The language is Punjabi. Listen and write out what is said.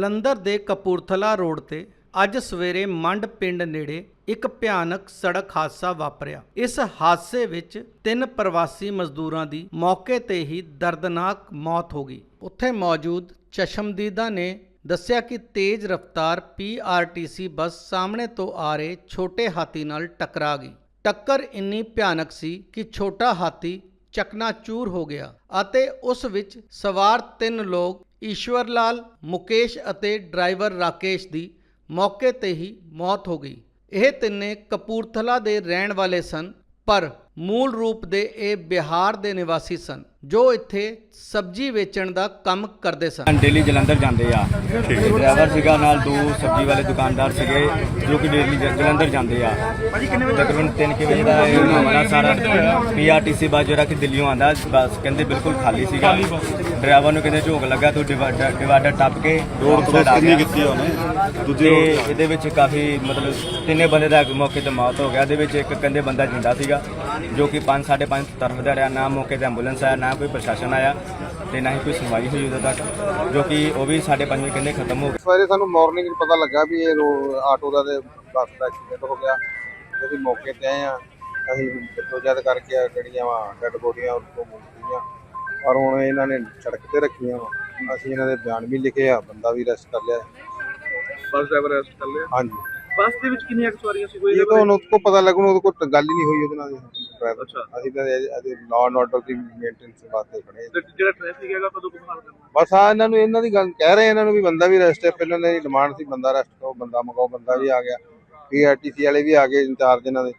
ਜਲੰਧਰ ਦੇ ਕਪੂਰਥਲਾ ਰੋਡ ਤੇ ਅੱਜ ਸਵੇਰੇ ਮੰਡ ਪਿੰਡ ਨੇੜੇ ਇੱਕ ਭਿਆਨਕ ਸੜਕ ਹਾਦਸਾ ਵਾਪਰਿਆ। ਇਸ ਹਾਦਸੇ ਵਿੱਚ ਤਿੰਨ ਪ੍ਰਵਾਸੀ ਮਜ਼ਦੂਰਾਂ ਦੀ ਮੌਕੇ ਤੇ ਹੀ ਦਰਦਨਾਕ ਮੌਤ ਹੋ ਗਈ। ਉੱਥੇ ਮੌਜੂਦ ਚਸ਼ਮਦੀਦਾ ਨੇ ਦੱਸਿਆ ਕਿ ਤੇਜ਼ ਰਫ਼ਤਾਰ ਪੀਆਰਟੀਸੀ ਬੱਸ ਸਾਹਮਣੇ ਤੋਂ ਆ ਰਹੇ ਛੋਟੇ ਹਾਥੀ ਨਾਲ ਟਕਰਾ ਗਈ। ਟੱਕਰ ਇੰਨੀ ਭਿਆਨਕ ਸੀ ਕਿ ਛੋਟਾ ਹਾਥੀ ਚਕਨਾਚੂਰ ਹੋ ਗਿਆ ਅਤੇ ਉਸ ਵਿੱਚ ਸਵਾਰ ਤਿੰਨ ਲੋਕ ਈਸ਼ਵਰ ਲਾਲ ਮੁਕੇਸ਼ ਅਤੇ ਡਰਾਈਵਰ ਰਾਕੇਸ਼ ਦੀ ਮੌਕੇ ਤੇ ਹੀ ਮੌਤ ਹੋ ਗਈ। ਇਹ ਤਿੰਨੇ ਕਪੂਰਥਲਾ ਦੇ ਰਹਿਣ ਵਾਲੇ ਸਨ, ਪਰ ਮੂਲ ਰੂਪ ਦੇ ਇਹ ਬਿਹਾਰ ਦੇ ਨਿਵਾਸੀ ਸਨ। ਜੋ ਇੱਥੇ ਸਬਜ਼ੀ ਵੇਚਣ ਦਾ ਕੰਮ ਕਰਦੇ ਸਨ। ਡੇਲੀ ਜਲੰਧਰ ਜਾਂਦੇ ਆ। ਡਰਾਈਵਰ ਸੀਗਾ ਨਾਲ ਦੋ ਸਬਜ਼ੀ ਵਾਲੇ ਦੁਕਾਨਦਾਰ ਸੀਗੇ ਜੋ ਕਿ ਡੇਲੀ ਜਲੰਧਰ ਜਾਂਦੇ ਆ। ਤਕਰੀਬਨ 3 ਕਿ ਵਜੇ ਦਾ ਇਹ ਮਾਮਲਾ ਸਾਰਾ ਪੀਆਰਟੀਸੀ ਬੱਸ ਜਿਹੜਾ ਕਿ ਦਿੱਲੀੋਂ ਆਂਦਾ ਬੱਸ ਕਹਿੰਦੇ ਬਿਲਕੁਲ ਖਾਲੀ ਸੀਗਾ। ਡਰਾਈਵਰ ਨੂੰ ਕਹਿੰਦੇ ਝੋਕ ਲੱਗਾ ਤੂੰ ਡਿਵਾਈਡਰ ਡਿਵਾਈਡਰ ਟੱਪ ਕੇ ਰੋਡ ਸਾਈਡ ਆ ਗਿਆ। ਕੀਤੀ ਉਹਨੇ? ਦੂਜੀ ਇਹਦੇ ਵਿੱਚ ਕਾਫੀ ਮਤਲਬ ਤਿੰਨੇ ਬੰਦੇ ਦਾ ਮੌਕੇ ਤੇ ਮੌਤ ਹੋ ਗਿਆ ਇਹਦੇ ਵਿੱਚ ਇੱਕ ਕਹਿੰਦੇ ਬੰਦਾ ਜਿੰਦਾ ਸੀਗਾ ਜੋ ਕਿ 5 5.5 ਤਰਫ ਦਾ ਰਿਹਾ ਨਾ ਮੌਕੇ ਤੇ ਐਂਬੂਲੈਂਸ ਆਇਆ ਨਾ ਕੋਈ ਪ੍ਰਸ਼ਾਸਨ ਆਇਆ ਤੇ ਨਾ ਹੀ ਕੋਈ ਸੁਣਵਾਈ ਹੋਈ ਉਦੋਂ ਤੱਕ ਜੋ ਕਿ ਉਹ ਵੀ ਸਾਡੇ ਪੰਜ ਕਹਿੰਦੇ ਖਤਮ ਹੋ ਗਏ। ਸਵੇਰੇ ਸਾਨੂੰ ਮਾਰਨਿੰਗ ਪਤਾ ਲੱਗਾ ਵੀ ਇਹ ਆਟੋ ਦਾ ਤੇ ਬੱਸ ਦਾ ਐਕਸੀਡੈਂਟ ਹੋ ਗਿਆ। ਅਸੀਂ ਮੌਕੇ ਤੇ ਆਏ ਆ ਅਸੀਂ ਜਦ ਕਰਕੇ ਆ ਜਿਹੜੀਆਂ ਵਾ ਡੈਡ ਬੋਡੀਆਂ ਉੱਥੋਂ ਮੁਕਤੀਆਂ ਪਰ ਹੁਣ ਇਹਨਾਂ ਨੇ ਸੜਕ ਤੇ ਰੱਖੀਆਂ ਵਾ। ਅਸੀਂ ਇਹਨਾਂ ਦੇ ਬਿਆਨ ਵੀ ਲਿਖੇ ਆ ਬੰਦਾ ਵੀ ਅਰੈਸਟ ਕਰ ਲਿਆ। ਬੱਸ ਡਰਾਈਵਰ ਅਰੈਸਟ ਕਰ ਲਿਆ? ਹਾਂਜੀ। ਬੱਸ ਦੇ ਵਿੱਚ ਕਿੰਨੀਆਂ ਕੁ ਸਵਾਰੀਆਂ ਸੀ ਕੋਈ ਇਹ ਤਾਂ ਉਹਦੇ ਕੋਲ ਪਤਾ ਲੱਗੂ ਉਹਦੇ ਕੋਲ ਗੱਲ ਹੀ ਨਹੀਂ ਹੋਈ ਉਹਦੇ ਨਾਲ ਡਰਾਈਵਰ ਅੱਛਾ। ਅਸੀਂ ਤਾਂ ਅਜੇ ਐਂਡ ਆਰਡਰ ਦੀ ਮੇਨਟੇਨੈਂਸ ਵਾਸਤੇ ਖੜੇ ਹਾਂ। ਜਿਹੜਾ ਟ੍ਰੈਫਿਕ ਹੈਗਾ ਕਦੋਂ ਕੁ ਬਹਾਲ ਕਰਨਾ? ਬਸ ਆ ਇਹਨਾਂ ਨੂੰ ਇਹਨਾਂ ਦੀ ਗੱਲ ਕਹਿ ਰਹੇ ਇਹਨਾਂ ਨੂੰ ਵੀ ਬੰਦਾ ਵੀ ਅਰੈਸਟ ਹੈ। ਪਹਿਲਾਂ ਇਹਨਾਂ ਦੀ ਡਿਮਾਂਡ ਸੀ ਬੰਦਾ ਅਰੈਸਟ ਕਰੋ ਬੰਦਾ ਮਗਾਓ ਬੰਦਾ ਵੀ ਆ ਗਿਆ। ਪੀਆਰਟੀਸੀ ਵਾਲੇ ਵੀ ਆ ਗਏ ਇੰਚਾਰਜ ਇਹਨਾਂ ਦੇ।